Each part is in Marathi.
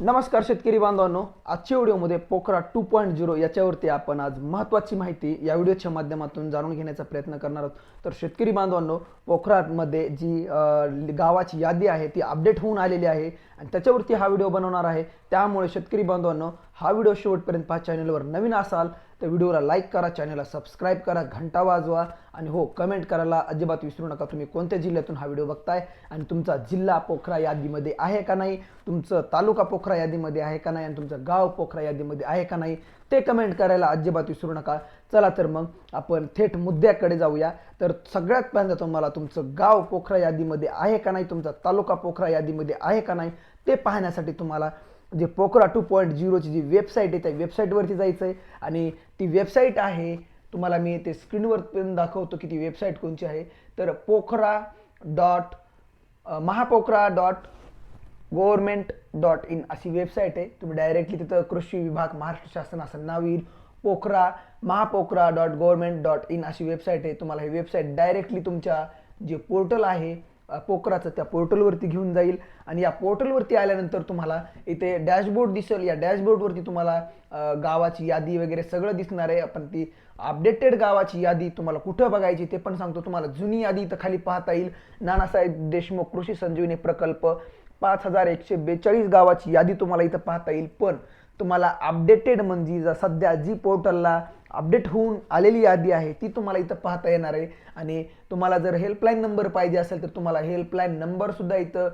नमस्कार शेतकरी बांधवांनो आजच्या व्हिडिओमध्ये पोखरा टू पॉईंट झिरो याच्यावरती आपण आज महत्त्वाची माहिती या व्हिडिओच्या माध्यमातून जाणून घेण्याचा प्रयत्न करणार आहोत. तर शेतकरी बांधवांनो पोखरामध्ये जी गावाची यादी आहे ती अपडेट होऊन आलेली आहे आणि त्याच्यावरती हा व्हिडिओ बनवणार आहे. त्यामुळे शेतकरी बांधवांनो हा व्हिडिओ शेवटपर्यंत पहा. चॅनलवर नवीन असाल तर व्हिडिओला लाईक करा चॅनलला सबस्क्राईब करा घंटा वाजवा आणि हो कमेंट करायला अजिबात विसरू नका. तुम्ही कोणत्या जिल्ह्यातून हा व्हिडिओ बघताय आणि तुमचा जिल्हा पोखरा यादीमध्ये आहे का नाही तुमचं तालुका पोखरा यादीमध्ये आहे का नाही आणि तुमचं गाव पोखरा यादीमध्ये आहे का नाही ते कमेंट करायला अजिबात विसरू नका. चला तर मग आपण थेट मुद्द्याकडे जाऊया. तर सगळ्यात पहिल्यांदा तुम्हाला तुमचं गाव पोखरा यादीमध्ये आहे का नाही तुमचा तालुका पोखरा यादीमध्ये आहे का नाही ते पाहण्यासाठी तुम्हाला जे पोखरा टू पॉईंट झिरोची जी वेबसाईट आहे त्या वेबसाईटवरती जायचं आहे आणि ती वेबसाईट आहे तुम्हाला मी ते स्क्रीनवर पण दाखवतो की ती वेबसाईट कोणची आहे. तर Pokhra dot Mahapokhra dot government dot in अशी वेबसाईट आहे. तुम्ही डायरेक्टली तिथं कृषी विभाग महाराष्ट्र शासन असं नाव येईल. Pokhra Mahapokhra dot government dot in अशी वेबसाईट आहे. तुम्हाला ही वेबसाईट डायरेक्टली तुमच्या जे पोर्टल आहे पोकराचं त्या पोर्टलवरती घेऊन जाईल. आणि या पोर्टलवरती आल्यानंतर तुम्हाला इथे डॅशबोर्ड दिसेल. या डॅशबोर्डवरती तुम्हाला गावाची यादी वगैरे सगळं दिसणार आहे. आपण ती अपडेटेड गावाची यादी तुम्हाला कुठं बघायची ते पण सांगतो. तुम्हाला जुनी यादी इथं खाली पाहता येईल. नानासाहेब देशमुख कृषी संजीवनी प्रकल्प पाच हजार एकशे बेचाळीस गावाची यादी तुम्हाला इथं पाहता येईल. पण तुम्हाला अपडेटेड म्हणजे जर सध्या जी पोर्टलला अपडेट होऊन आलेली यादी आहे ती तुम्हाला इथं पाहता येणार आहे. आणि तुम्हाला जर हेल्पलाईन नंबर पाहिजे असेल तर तुम्हाला हेल्पलाईन नंबरसुद्धा इथं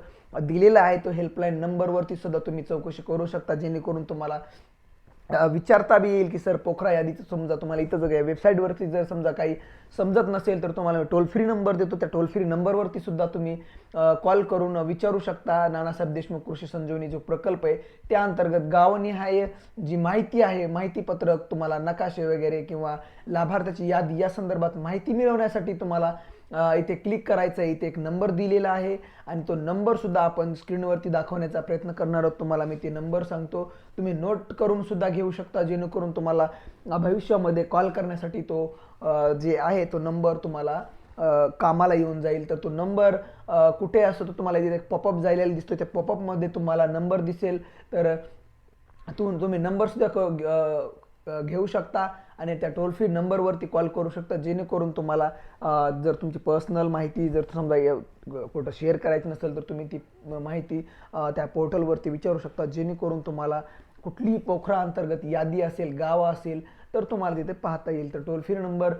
दिलेला आहे. तो हेल्पलाईन नंबरवरती सुद्धा तुम्ही चौकशी करू शकता जेणेकरून तुम्हाला विचारता बी येईल की सर पोखरा यादीचं समजा तुम्हाला इथं जर वेबसाईटवरती जर समजा काही समजत नसेल तर तुम्हाला टोल फ्री नंबर देतो. त्या टोल फ्री नंबरवरती सुद्धा तुम्ही कॉल करून विचारू शकता. नानासाहेब देशमुख कृषी संजीवनी जो प्रकल्प आहे त्या अंतर्गत गावनिहाय जी माहिती आहे माहितीपत्रक तुम्हाला नकाशे वगैरे किंवा लाभार्थ्याची यादी या संदर्भात माहिती मिळवण्यासाठी तुम्हाला इथे क्लिक करायचं आहे. इथे एक नंबर दिलेला आहे. आणि तो नंबरसुद्धा आपण स्क्रीनवरती दाखवण्याचा प्रयत्न करणार आहोत. तुम्हाला मी ते नंबर सांगतो. तुम्ही नोट करून सुद्धा घेऊ शकता. जेणेकरून तुम्हाला भविष्यामध्ये कॉल करण्यासाठी तो जे आहे तो नंबर तुम्हाला कामाला येऊन जाईल. तर तो नंबर कुठे असतो तो तुम्हाला इथे पॉपअप जायला दिसतो त्या पॉपअपमध्ये तुम्हाला नंबर दिसेल. तर तुम्ही नंबरसुद्धा क- घेऊ शकता. आणि त्या टोल फ्री नंबरवरती कॉल करू शकता. जेणेकरून तुम्हाला जर तुमची पर्सनल माहिती जर समजा य- कुठं शेअर करायची नसेल तर तुम्ही ती माहिती त्या पोर्टलवरती विचारू शकता. जेणेकरून तुम्हाला कुठलीही पोखरा अंतर्गत यादी असेल गाव असेल तर तुम्हाला तिथे पाहता येईल. तर टोल फ्री नंबर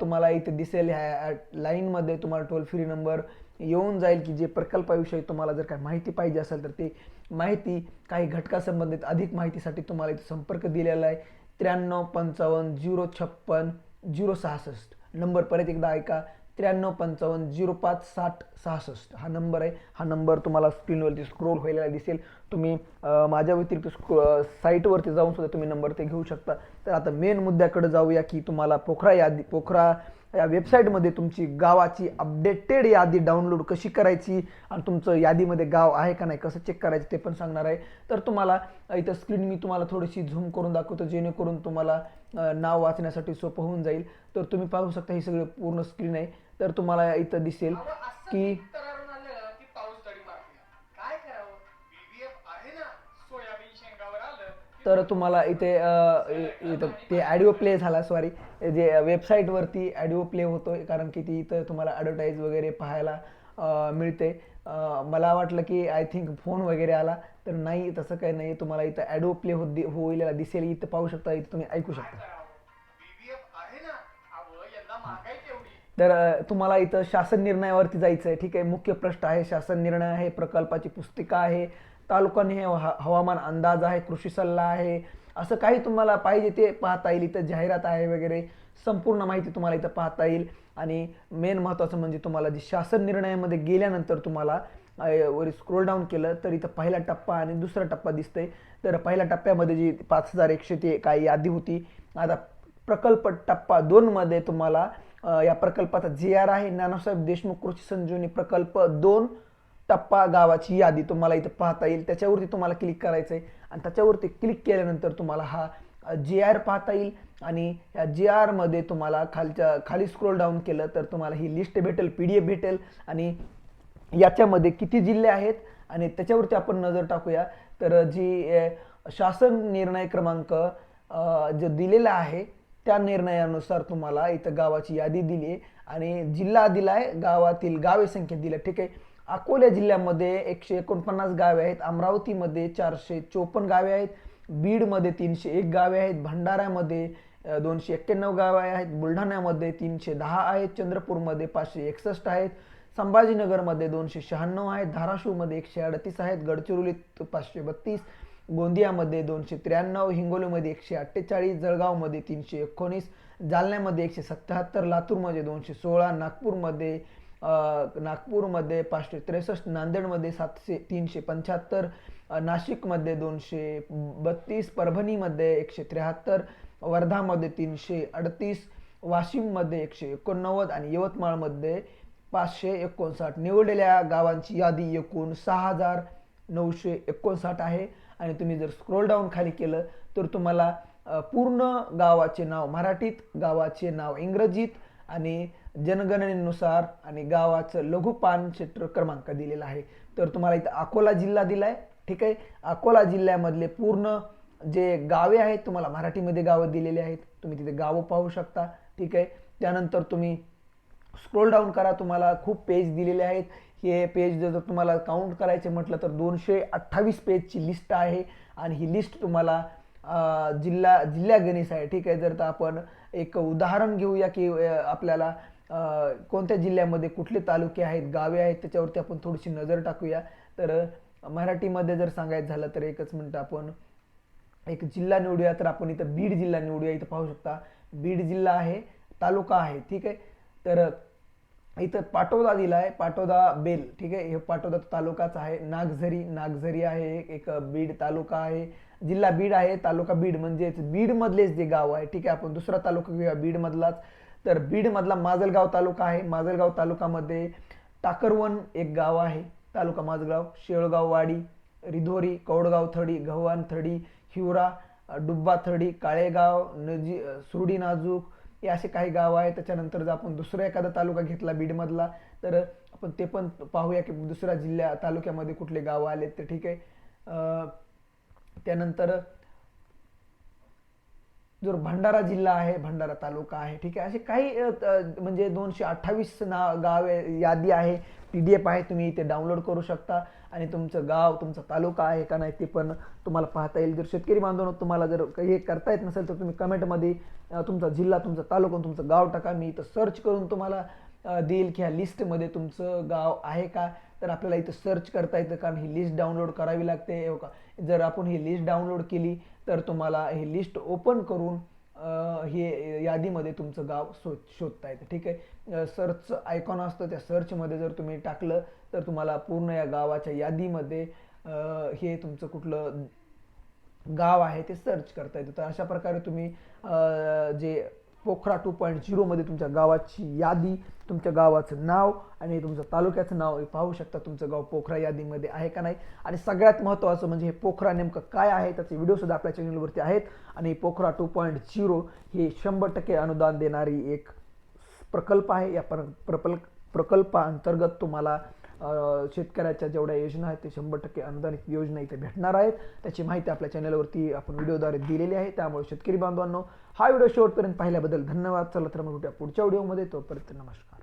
तुम्हाला इथे दिसेल. ह्या लाईनमध्ये तुम्हाला टोल फ्री नंबर येऊन जाईल की जे प्रकल्पाविषयी तुम्हाला जर काही माहिती पाहिजे असेल तर ते माहिती काही घटकासंबंधित अधिक माहितीसाठी तुम्हाला इथे संपर्क दिलेला आहे. त्र्याण्णव पंचावन्न झिरो छप्पन झिरो सहासष्ट. नंबर परत एकदा ऐका. त्र्याण्णव पंचावन्न झिरो पाच साठ सहासष्ट. हा नंबर आहे. हा नंबर तुम्हाला स्क्रीनवरती स्क्रोल व्हायला दिसेल. तुम्ही माझ्या व्यतिरिक्त स्क्रो साईटवरती जाऊन सुद्धा तुम्ही नंबर ते घेऊ शकता. तर आता मेन मुद्द्याकडे जाऊया की तुम्हाला पोखरा यादी पोखरा या वेबसाईटमध्ये तुमची गावाची अपडेटेड यादी डाउनलोड कशी करायची आणि तुमचं यादीमध्ये गाव आहे का नाही कसं चेक करायचं ते पण सांगणार आहे. तर तुम्हाला इथं स्क्रीन मी तुम्हाला थोडीशी झूम करून दाखवतो जेणेकरून तुम्हाला नाव वाचण्यासाठी सोपं होऊन जाईल. तर तुम्ही पाहू शकता ही सगळी पूर्ण स्क्रीन आहे. तर तुम्हाला इथं दिसेल की तर तुम्हाला इथे इथं ते ॲडिओ प्ले झाला सॉरी जे वेबसाईटवरती ॲडिओ प्ले होतोय कारण की ती इथं तुम्हाला ॲडव्हर्टाईज वगैरे पाहायला मिळते. मला वाटलं की आय थिंक फोन वगैरे आला तर नाही तसं काही नाही. तुम्हाला इथं ॲडिओ प्ले होत होईल दिसेल इथं पाहू शकता इथं तुम्ही ऐकू शकता. तर तुम्हाला इथं शासन निर्णयावरती जायचं आहे. ठीक आहे मुख्य प्रश्न आहे शासन निर्णय आहे प्रकल्पाची पुस्तिका आहे तालुका ह- हवामान अंदाज आहे कृषी सल्ला आहे असं काही तुम्हाला पाहिजे ते पाहता येईल. इथं जाहिरात आहे वगैरे. संपूर्ण माहिती तुम्हाला इथं पाहता येईल. आणि मेन महत्त्वाचं म्हणजे तुम्हाला जी शासन निर्णयामध्ये गेल्यानंतर तुम्हाला वरी वर स्क्रोल डाऊन केलं तर इथं पहिला टप्पा आणि दुसरा टप्पा दिसतंय. तर पहिल्या टप्प्यामध्ये जी पाच हजार एकशे ते काही यादी होती आता प्रकल्प टप्पा दोनमध्ये तुम्हाला या प्रकल्पाचा जे आर आहे नानासाहेब देशमुख कृषी संजीवनी प्रकल्प दोन टप्पा गावाची यादी तुम्हाला इथं पाहता येईल. त्याच्यावरती तुम्हाला क्लिक करायचं आहे आणि त्याच्यावरती क्लिक केल्यानंतर तुम्हाला हा जे आर पाहता येईल. आणि या जी आरमध्ये तुम्हाला खालच्या खाली स्क्रोल डाऊन केलं तर तुम्हाला ही लिस्ट भेटेल पी डी एफ भेटेल आणि याच्यामध्ये किती जिल्हे आहेत आणि त्याच्यावरती आपण नजर टाकूया तर जी शासन निर्णय क्रमांक जे जो दिलेला आहे त्या निर्णयानुसार तुम्हाला इथं गावाची यादी दिली आहे आणि जिल्हा दिला आहे गावातील गावे संख्या दिल्या आहे. ठीक आहे अकोला जिल्ह्यामध्ये एकशे एकोणपन्नास गावे आहेत अमरावतीमध्ये चारशे चोपन्न गावे आहेत बीडमध्ये तीनशे एक गावे आहेत भंडाऱ्यामध्ये दोनशे एक्क्याण्णव गावे आहेत. बुलढाण्यामध्ये तीनशे दहा आहेत. चंद्रपूरमध्ये पाचशे एकसष्ट आहेत. संभाजीनगरमध्ये दोनशे शहाण्णव आहेत. धाराशिवमध्ये एकशे अडतीस आहेत. गडचिरोलीत पाचशे बत्तीस. गोंदियामध्ये दोनशे त्र्याण्णव. हिंगोलीमध्ये एकशे अठ्ठेचाळीस. जळगावमध्ये तीनशे एकोणीस. जालन्यामध्ये एकशे सत्याहत्तर. लातूरमध्ये दोनशे सोळा. नागपूरमध्ये नागपूरमध्ये पाचशे त्रेसष्ट. नांदेडमध्ये सातशे तीनशे पंच्याहत्तर. नाशिकमध्ये दोनशे बत्तीस. परभणीमध्ये एकशे त्र्याहत्तर. वर्धामध्ये तीनशे अडतीस वाशिममध्ये एकशे एकोणनव्वद आणि यवतमाळमध्ये पाचशे एकोणसाठ. निवडलेल्या गावांची यादी एकूण सहा हजार नऊशे एकोणसाठ आहे. आणि तुम्ही जर स्क्रोल डाऊन खाली केलं तर तुम्हाला पूर्ण गावाचे नाव मराठीत गावाचे नाव इंग्रजीत आणि जनगणनेनुसार आणि गावाचं लघुपान क्षेत्र क्रमांक दिलेला आहे. तर तुम्हाला इथं अकोला जिल्हा दिला आहे ठीक आहे? अकोला जिल्ह्यामधले पूर्ण जे गावे आहेत तुम्हाला मराठीमध्ये गावं दिलेले आहेत तुम्ही तिथे गावं पाहू शकता ठीक आहे? त्यानंतर तुम्ही स्क्रोल डाऊन करा तुम्हाला खूप पेज दिलेले आहेत. हे पेज जर तुम्हाला काउंट करायचे म्हटलं तर दोनशे अठ्ठावीस पेजची लिस्ट आहे आणि ही लिस्ट तुम्हाला जिल्हा जिल्हा आहे ठीक आहे? जर तर आपण एक उदाहरण घेऊया की आपल्याला कोणत्या जिल्ह्यामध्ये कुठले तालुके आहेत गावे आहेत त्याच्यावरती आपण थोडीशी नजर टाकूया. तर मराठीमध्ये जर सांगायचं झालं तर एकच मिनटं आपण एक जिल्हा निवडूया तर आपण इथं बीड जिल्हा निवडूया इथं पाहू शकता. बीड जिल्हा आहे तालुका आहे ठीक आहे? तर इथं पाटोदा दिला आहे पाटोदा बेल ठीक आहे? हे पाटोदा तालुकाच आहे. नागझरी नागझरी आहे एक- बीड तालुका आहे. जिल्हा बीड आहे तालुका बीड म्हणजेच बीडमधलेच जे गाव आहे ठीक आहे? आपण दुसरा तालुका घेऊया बीडमधलाच. तर बीडमधला माजलगाव तालुका आहे. माजलगाव तालुकामध्ये टाकरवन एक गाव आहे तालुका माजलगाव. शेळगाव वाडी रिधोरी कौडगाव थडी गव्हाण थडी हिवरा अ, डुब्बा थडी काळेगाव नजी सुरडी नाजूक हे असे काही गाव आहेत. त्याच्यानंतर जर आपण दुसरा एखादा तालुका घेतला बीडमधला तर आपण ते पण पाहूया की दुसऱ्या जिल्ह्या तालुक्यामध्ये कुठले गाव आले तर ठीक आहे? त्यानंतर जो भंडारा जिल्हा आहे भंडारा तालुका आहे ठीक आहे? असे काही म्हणजे दोनशे अठ्ठावीस ना गाव यादी आहे. पी डी एफ आहे तुम्ही इथे डाउनलोड करू शकता. आणि तुमचं गाव तुमचा तालुका आहे का नाही ते पण तुम्हाला पाहता येईल. जर शेतकरी बांधवांना तुम्हाला जर काही हे करता येत नसेल तर तुम्ही कमेंटमध्ये तुमचा जिल्हा तुमचा तालुका तुमचं गाव टाका. मी इथं सर्च करून तुम्हाला देईल की ह्या लिस्टमध्ये तुमचं गाव आहे का? तर आपल्याला इथं सर्च करता येतं कारण ही लिस्ट डाउनलोड करावी लागते. हो का? जर आपण ही लिस्ट डाउनलोड केली तर तुम्हाला ही लिस्ट ओपन करून हे यादीमध्ये तुमचं गाव शोध शोधता येतं. ठीक आहे? सर्च आयकॉन असतं त्या सर्चमध्ये जर तुम्ही टाकलं तर तुम्हाला पूर्ण या गावाच्या यादीमध्ये हे तुमचं कुठलं गाव आहे ते सर्च करता येतं. तर अशा प्रकारे तुम्ही जे पोखरा टू पॉईंट झिरोमध्ये तुमच्या गावाची यादी तुमच्या गावाचं नाव आणि तुमचं तालुक्याचं नाव हे पाहू शकता. तुमचं गाव पोखरा यादीमध्ये आहे का नाही? आणि सगळ्यात महत्त्वाचं म्हणजे हे पोखरा नेमकं काय आहे? त्याचे व्हिडिओसुद्धा आपल्या चॅनलवरती आहेत. आणि पोखरा टू पॉईंट झिरो हे शंभर टक्के अनुदान देणारी एक प्रकल्प आहे. या प्र प्रकल्प प्रकल्पाअंतर्गत तुम्हाला शेतकऱ्याच्या जेवढ्या योजना आहेत ते शंभर टक्के अनुदानित योजना इथे भेटणार आहेत. त्याची माहिती आपल्या चॅनलवरती आपण व्हिडिओद्वारे दिलेली आहे. त्यामुळे शेतकरी बांधवांनो हा व्हिडिओ शेवटपर्यंत पाहिल्याबद्दल धन्यवाद. चला तर मग भेटूया पुढच्या व्हिडिओमध्ये. तोपर्यंत नमस्कार.